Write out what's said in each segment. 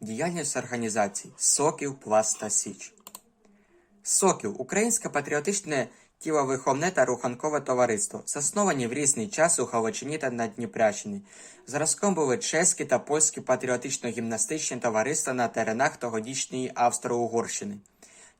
Діяльність організацій Соків, Пласт та Січ. Соків Українське патріотичне тіловиховне та руханкове товариство, засновані в різний час у Галичині та на Дніпряччині. Зразком були чеські та польські патріотично-гімнастичні товариства на теренах тогодічної Австро-Угорщини.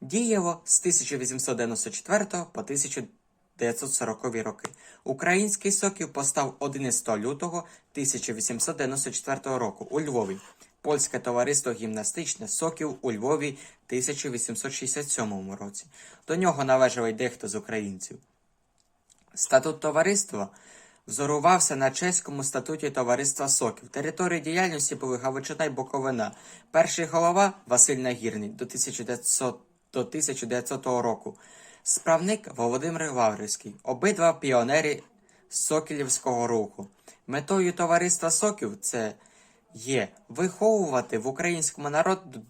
Діяло з 1894 по 1940 роки. Український соків постав 11 лютого 1894 року у Львові. Польське товариство гімнастичне Соків у Львові 1867 році. До нього належав й дехто з українців. Статут товариства взорувався на чеському статуті товариства Соків. Території діяльності були Галичина й Буковина. Перший голова Василь Нагірний до 1900, до 1900 року. Справник Володимир Лаврівський. Обидва піонери Сокілівського руху. Метою товариства Соків це є виховувати в українському народі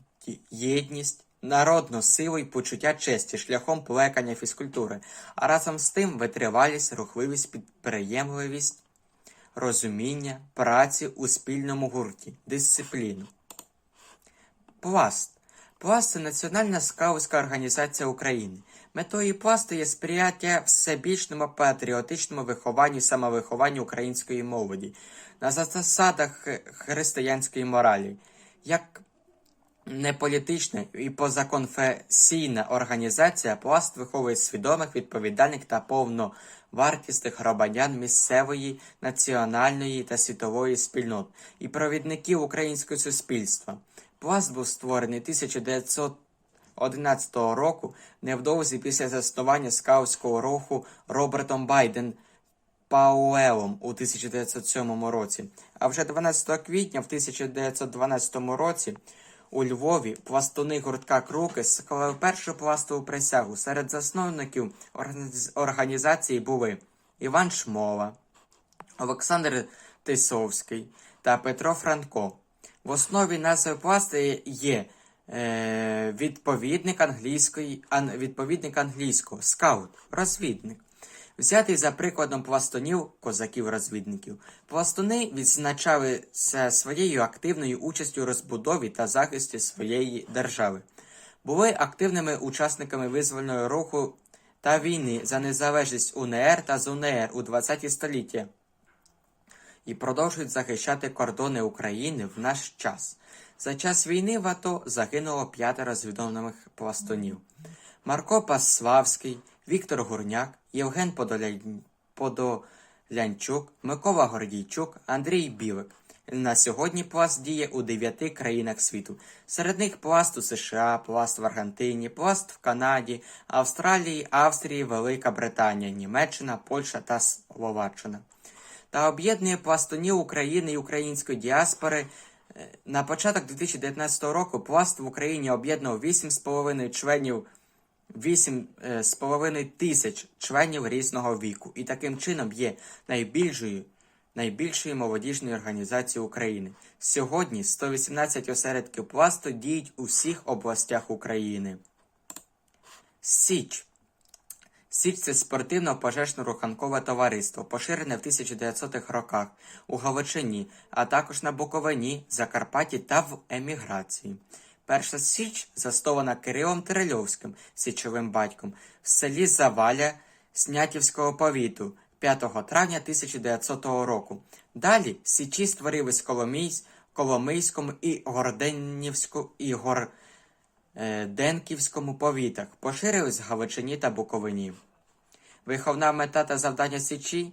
єдність, народну силу і почуття честі шляхом плекання фізкультури, а разом з тим витривалість, рухливість, підприємливість, розуміння, праці у спільному гурті, дисципліну. Пласт. Пласт це національна скаутська організація України. Метою пласту є сприяття всебічному патріотичному вихованню і самовихованню української молоді на засадах християнської моралі. Як неполітична і позаконфесійна організація пласт виховує свідомих, відповідальних та повновартісних громадян місцевої, національної та світової спільнот і провідників українського суспільства. Пласт був створений 1911 року, невдовзі після заснування скаутського руху Робертом Байден Пауелом у 1907 році. А вже 12 квітня в 1912 році у Львові пластуни гуртка Круки склали першу пластову присягу. Серед засновників організації були Іван Шмола, Олександр Тисовський та Петро Франко. В основі назви пласти є е, відповідник англійської, ан, відповідник англійського скаут, розвідник. Взятий за прикладом пластунів, козаків-розвідників, пластуни відзначалися своєю активною участю у розбудові та захисті своєї держави. Були активними учасниками визвольного руху та війни за незалежність УНР та ЗУНР у 20 століття і продовжують захищати кордони України в наш час. За час війни в АТО загинуло п'ятеро звідомих пластунів. Марко Паславський, Віктор Гурняк, Євген Подолян... Подолянчук, Микола Гордійчук, Андрій Білик. На сьогодні пласт діє у дев'яти країнах світу. Серед них пласт у США, пласт в Аргентині, пласт в Канаді, Австралії, Австрії, Велика Британія, Німеччина, Польща та Словаччина та об'єднує пластунів України і української діаспори. Е, На початок 2019 року пласт в Україні об'єднував 8,5 членів 8,5 тисяч членів різного віку і таким чином є найбільшою найбільшою молодіжною організацією України. Сьогодні 118 осередків пласту діють у всіх областях України. Січ Січ це спортивно-пожежно-руханкове товариство, поширене в 1900-х роках у Галичині, а також на Буковині, Закарпатті та в еміграції. Перша Січ заснована Кирилом Терельовським, січовим батьком, в селі Заваля Снятівського повіту 5 травня 1900 року. Далі Січі створились в Коломийсь- Коломийському і Горденівську і Гор... е, Денківському повітах, поширились в Галичині та Буковині. Виховна мета та завдання Січі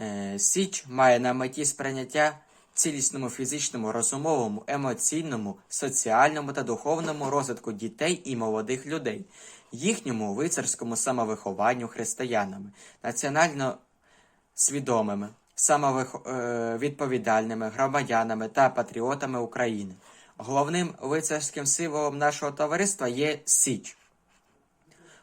е, Січ має на меті сприйняття цілісному фізичному, розумовому, емоційному, соціальному та духовному розвитку дітей і молодих людей, їхньому лицарському самовихованню християнами, національно свідомими, самовідповідальними громадянами та патріотами України. Головним лицарським символом нашого товариства є Січ.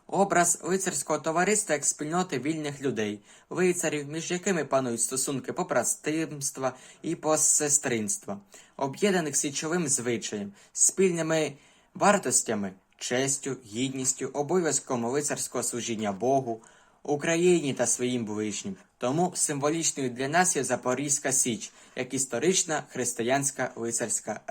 Образ лицарського товариства як спільноти вільних людей, лицарів, між якими панують стосунки побратимства і посестринства, об'єднаних січовим звичаєм, спільними вартостями, честю, гідністю, обов'язком лицарського служіння Богу, Україні та своїм ближнім. Тому символічною для нас є Запорізька Січ, як історична християнська лицарська